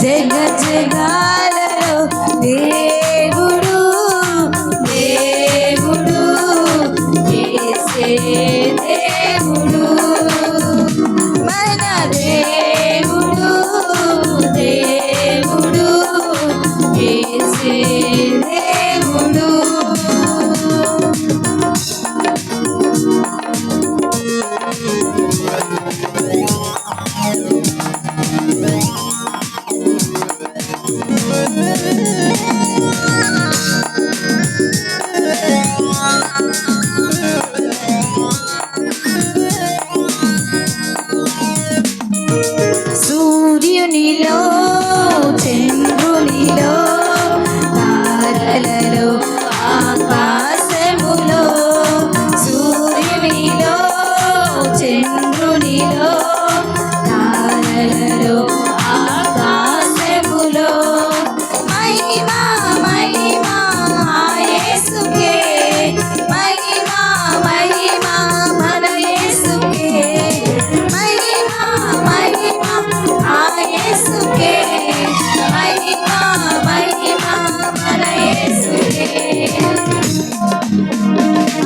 Digga, digga. అలలు ఆకాశములో. మహిమా మహిమా యేసుకే. మహిమా మహిమా మన యేసుకే. మహిమా మహిమా ఆ యేసుకే. మహిమా మహిమా మన యేసుకే.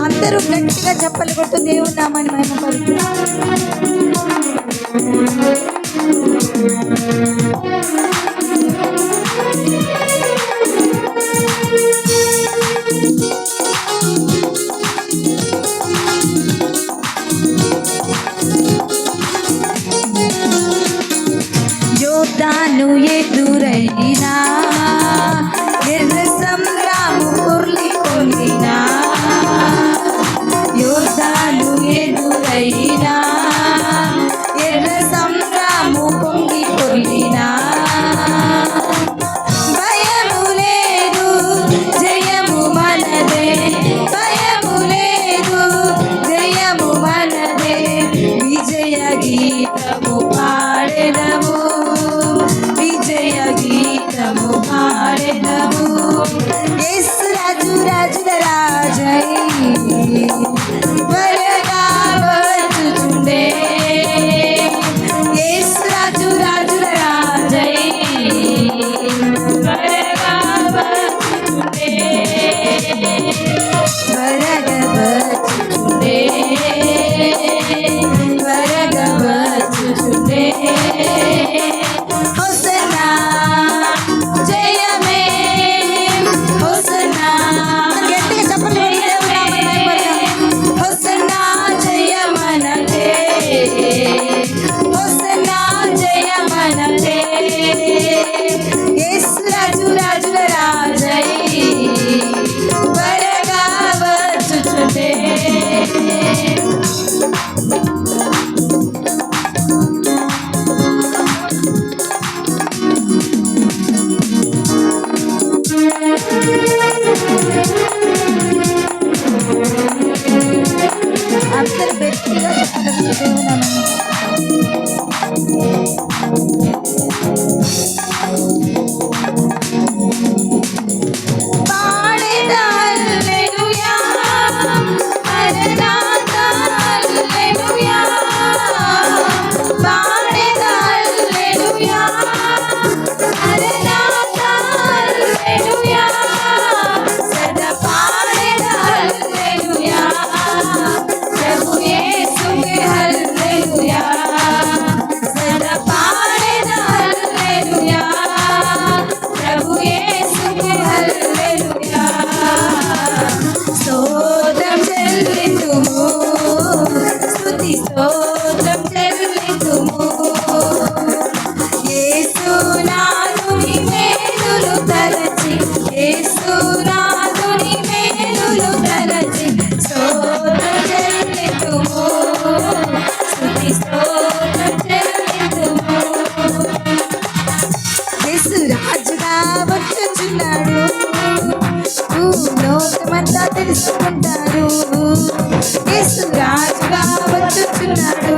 అందరూ గట్టిగా చెప్పలు కొట్టు దేవుడు నామని మహిమ ব্যক্তিগত వచ్చినాడు లోకమంతా తెలుసుకుంటారు రాజుగా వచ్చుచున్నాడు